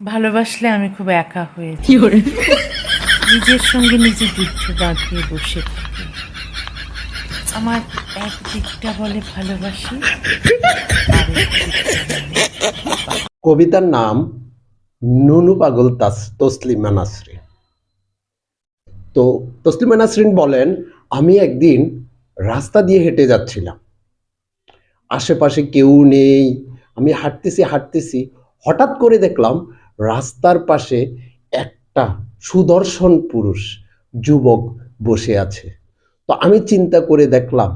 ভালোবাসলে আমি খুব একা হয়ে যাই। নিজের সঙ্গে নিজে যুদ্ধ বাঁধিয়ে বসে থাকি। আমার এক দিকটা বলে ভালোবাসি কবিতার নাম নুনু পাগল তাস তসলিমা নাসরিন তো তসলিমা নাসরিন বলেন আমি একদিন রাস্তা দিয়ে হেঁটে যাচ্ছিলাম। আশেপাশে কেউ নেই। আমি হাঁটতেছি হাঁটতেছি। হঠাৎ করে দেখলাম রাস্তার পাশে একটা সুদর্শন পুরুষ যুবক বসে আছে। তো আমি চিন্তা করে দেখলাম,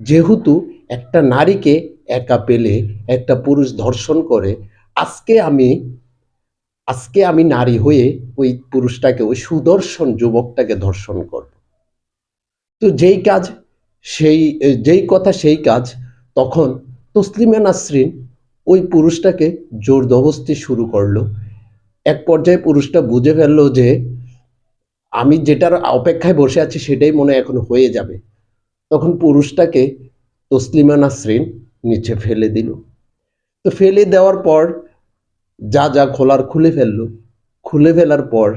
যেহেতু একটা নারীকে একা পেলে একটা পুরুষ ধর্ষণ করে, আজকে আমি আজকে আমি নারী হয়ে ওই পুরুষটাকে, ওই সুদর্শন যুবকটাকে ধর্ষণ করব। তো যেই কাজ, সেই, যেই কথা সেই কাজ, তখন তসলিমা নাসরিন ওই পুরুষটাকে জোর দবস্তি শুরু করল। এক পর্যায়ে পুরুষটা বুঝে ফেলল যে আমি যেটার অপেক্ষায় বসে আছি সেটাই মনে এখন হয়ে যাবে। তখন পুরুষটাকে তসলিমা নাসরিন নিচে ফেলে দিল। তো ফেলে দেওয়ার পর যা যা খোলার খুলে ফেলল। খুলে ফেলার পর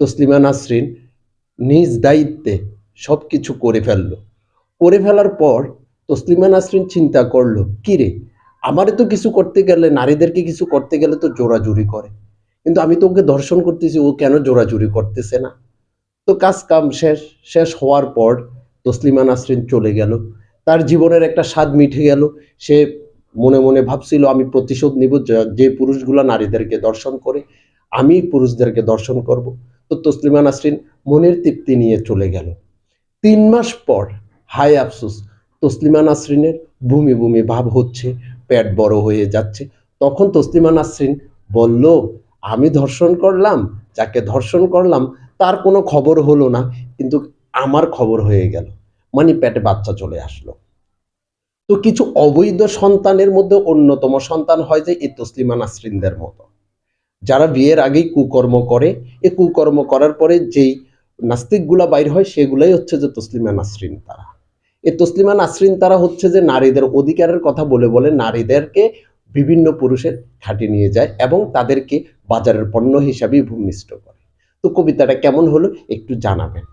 তসলিমা নাসরিন নিজ দায়িত্বে সব কিছু করে ফেলল। করে ফেলার পর তসলিমা নাসরিন চিন্তা করল, কিরে, আমারে তো কিছু করতে গেলে, নারীদেরকে কিছু করতে গেলে তো জোরাজুরি করে। কিন্তু আমি তো ওকে ধর্ষণ করতেছি, ও কেন জোরাজুরি করতেছে না? তো কাজ কাম শেষ শেষ হওয়ার পর তসলিমা নাসরিন চলে গেল। তার জীবনের একটা স্বাদ মিঠে গেল। সে মনে মনে ভাবছিল, আমি প্রতিশোধ নিব, যে- যে পুরুষগুলো নারীদেরকে দর্শন করে, আমি পুরুষদেরকে দর্শন করব। তো তসলিমা নাসরিন মনের তৃপ্তি নিয়ে চলে গেল। তিন মাস পর হাই আফসোস, তসলিমা নাসরিনের ভূমি ভূমি ভাব হচ্ছে, পেট বড় হয়ে যাচ্ছে। তখন তসলিমা নাসরিন বলল আমি ধর্ষণ করলাম, যাকে ধর্ষণ করলাম, তার কোনো খবর হলো না, কিন্তু আমার খবর হয়ে গেল। মানে পেটে বাচ্চা চলে আসলো। তো কিছু অবৈধ সন্তানের মধ্যে অন্যতম সন্তান হয় যে এই তসলিমা নাসরিনদের মতো। যারা বিয়ের আগেই কুকর্ম করে এ কুকর্ম করার পরে যেই নাস্তিকগুলা বাইর হয়, সেগুলাই হচ্ছে যে তসলিমা নাসরিন তারা। এই তসলিমা নাসরিন তারা হচ্ছে যে নারীদের অধিকারের কথা বলে বলে নারীদেরকে বিভিন্ন পুরুষের ঘাটে নিয়ে যায় এবং তাদেরকে বাজারের পণ্য হিসাবেই ভূমিষ্ঠ করে। তো কবিতাটা কেমন হলো একটু জানাবেন।